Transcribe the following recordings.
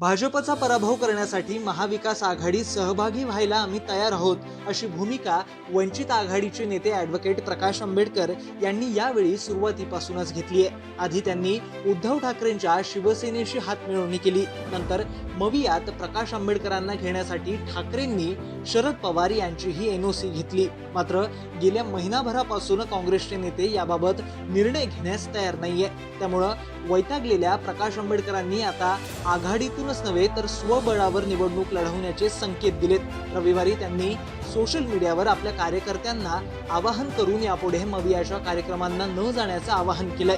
भाजपचा पराभव करण्यासाठी महाविकास आघाडीत सहभागी व्हायला आम्ही तयार आहोत अशी भूमिका वंचित आघाडीचे नेते ॲडव्होकेट प्रकाश आंबेडकर यांनी यावेळी सुरुवातीपासूनच घेतली आहे. आधी त्यांनी उद्धव ठाकरेंच्या शिवसेनेशी हातमिळवणी केली नंतर मवियात प्रकाश आंबेडकरांना घेण्यासाठी ठाकरेंनी शरद पवार यांचीही एनओसी घेतली. मात्र गेल्या महिनाभरापासून काँग्रेसचे नेते याबाबत निर्णय घेण्यास तयार नाहीये. त्यामुळं वैतागलेल्या प्रकाश आंबेडकरांनी आता आघाडीतूनच नव्हे तर स्वबळावर निवडणूक लढवण्याचे संकेत दिलेत. रविवारी त्यांनी सोशल मीडियावर आपल्या कार्यकर्त्यांना आवाहन करून यापुढे मवियाच्या कार्यक्रमांना न जाण्याचं आवाहन केलंय.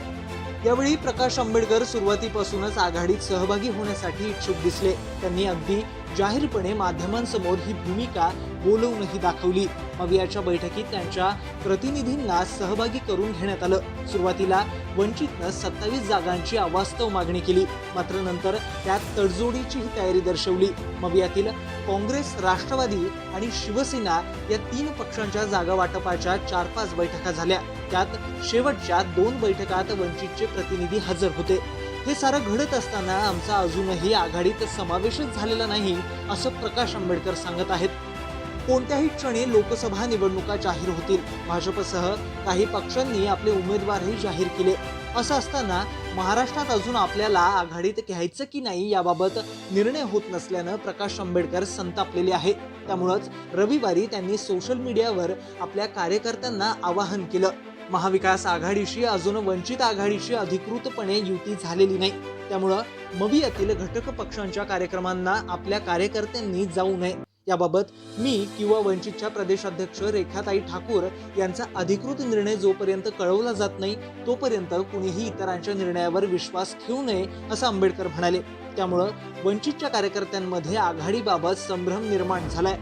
यावेळी प्रकाश आंबेडकर सुरुवातीपासूनच आघाडीत सहभागी होण्यासाठी इच्छुक दिसले. त्यांनी अगदी जाहीरपणे माध्यमांसमोर ही भूमिका बोलवूनही दाखवली. मवियाच्या बैठकीत त्यांच्या प्रतिनिधींना सहभागी करून घेण्यात आलं. सुरुवातीला वंचितनं सत्तावीस जागांची अवास्तव मागणी केली. मात्र नंतर त्यात तडजोडीचीही तयारी दर्शवली. मवियातील काँग्रेस राष्ट्रवादी आणि शिवसेना या तीन पक्षांच्या जागा वाटपाच्या चार पाच बैठका झाल्या. त्यात शेवटच्या दोन बैठकात वंचितचे प्रतिनिधी हजर होते. हे सारं घडत असताना आमचा अजूनही आघाडीत समावेशच झालेला नाही असं प्रकाश आंबेडकर सांगत आहेत. कोणत्याही क्षणी लोकसभा निवडणुका जाहीर होतील. भाजपसह काही पक्षांनी आपले उमेदवारही जाहीर केले. असं असताना महाराष्ट्रात अजून आपल्याला आघाडीत घ्यायचं की नाही याबाबत निर्णय होत नसल्यानं प्रकाश आंबेडकर संतापलेले आहे त्यामुळंच रविवारी त्यांनी सोशल मीडियावर आपल्या कार्यकर्त्यांना आवाहन केलं. महाविकास आघाडीशी अजून वंचित आघाडीशी अधिकृतपणे युती झालेली नाही. त्यामुळं मवियातील घटक पक्षांच्या कार्यक्रमांना आपल्या कार्यकर्त्यांनी जाऊ नये. याबाबत मी किंवा वंचितच्या प्रदेशाध्यक्ष रेखाताई ठाकूर यांचा अधिकृत निर्णय जोपर्यंत कळवला जात नाही तोपर्यंत कुणीही इतरांच्या निर्णयावर विश्वास ठेवू नये असं आंबेडकर म्हणाले. त्यामुळं वंचितच्या कार्यकर्त्यांमध्ये आघाडीबाबत संभ्रम निर्माण झालाय.